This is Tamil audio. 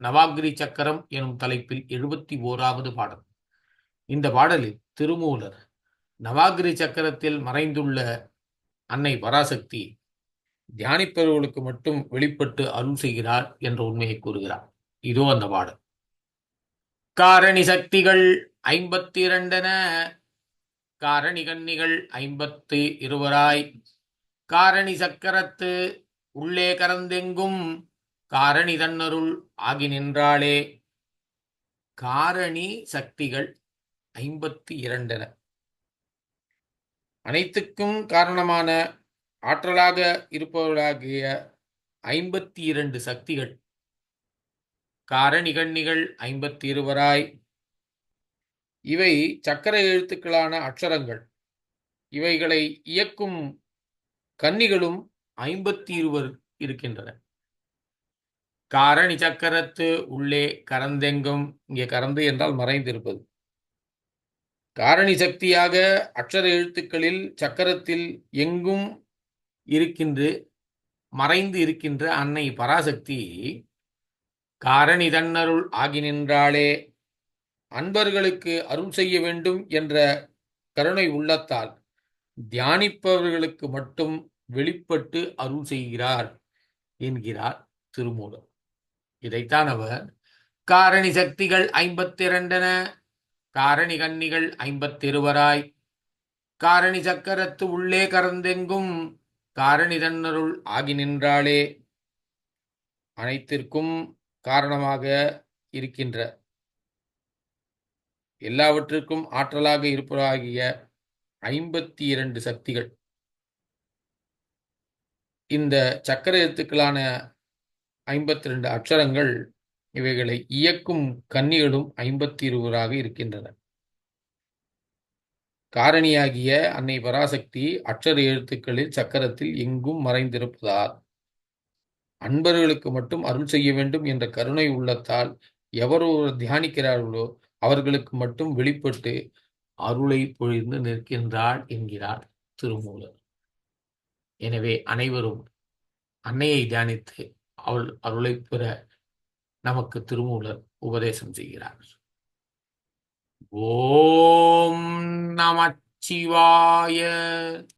நவாகிரி சக்கரம் எனும் தலைப்பில் எழுபத்தி ஓராவது பாடல். இந்த பாடலில் திருமூலர் நவாகிரி சக்கரத்தில் மறைந்துள்ள அன்னை பராசக்தி தியானிப்பவர்களுக்கு மட்டும் வெளிப்பட்டு அருள் செய்கிறார் என்ற உண்மையை கூறுகிறார். இதோ அந்த பாடல். காரணி சக்திகள் ஐம்பத்தி இரண்டென காரணி கன்னிகள் ஐம்பத்து இருவராய் காரணி சக்கரத்து உள்ளே கரந்தெங்கும் காரணி தன்னருள் ஆகி நின்றாளே. காரணி சக்திகள் ஐம்பத்தி இரண்டென. அனைத்துக்கும் காரணமான ஆற்றலாக இருப்பவர்களாகிய ஐம்பத்தி இரண்டு சக்திகள். காரணிகண்ணிகள் ஐம்பத்தி இருவராய். இவை சக்கர எழுத்துக்களான அக்ஷரங்கள். இவைகளை இயக்கும் கன்னிகளும் ஐம்பத்தி இருவர் இருக்கின்றன. காரணி சக்கரத்து உள்ளே கரந்தெங்கும் இங்கே கரந்து என்றால் மறைந்திருப்பது. காரணி சக்தியாக அக்ஷர எழுத்துக்களில் சக்கரத்தில் எங்கும் இருக்கின்ற மறைந்து இருக்கின்ற அன்னை பராசக்தி காரணி தன்னருள் ஆகி நின்றாலே அன்பர்களுக்கு அருள் செய்ய வேண்டும் என்ற கருணை உள்ளத்தால் தியானிப்பவர்களுக்கு மட்டும் வெளிப்பட்டு அருள் செய்கிறார் என்கிறார் திருமூலம் இதைத்தான் அவர் காரணி சக்திகள் ஐம்பத்தி இரண்டென காரணி கன்னிகள் ஐம்பத்திருவராய். காரணி சக்கரத்து உள்ளே கறந்தெங்கும் காரணி தன்னருள் ஆகி நின்றாளே. அனைத்திற்கும் காரணமாக இருக்கின்ற எல்லாவற்றிற்கும் ஆற்றலாக இருப்பதாகிய ஐம்பத்தி இரண்டு சக்திகள். இந்த சக்கர எழுத்துக்களான ஐம்பத்தி ரெண்டு அக்ஷரங்கள் இவைகளை இயக்கும் கன்னிகளும் ஐம்பத்தி இருவராக இருக்கின்றன. காரணியாகிய அன்னை பராசக்தி அக்ஷர எழுத்துக்களில் சக்கரத்தில் எங்கும் மறைந்திருப்பதால் அன்பர்களுக்கு மட்டும் அருள் செய்ய வேண்டும் என்ற கருணை உள்ளத்தால் எவர் தியானிக்கிறார்களோ அவர்களுக்கு மட்டும் வெளிப்பட்டு அருளை பொழிந்து நிற்கின்றாள் என்கிறார் திருமூலர். எனவே அனைவரும் அன்னையை தியானித்து அவள் அருளை பெற நமக்கு திருமூலர் உபதேசம் செய்கிறார். ஓம் நமச்சிவாய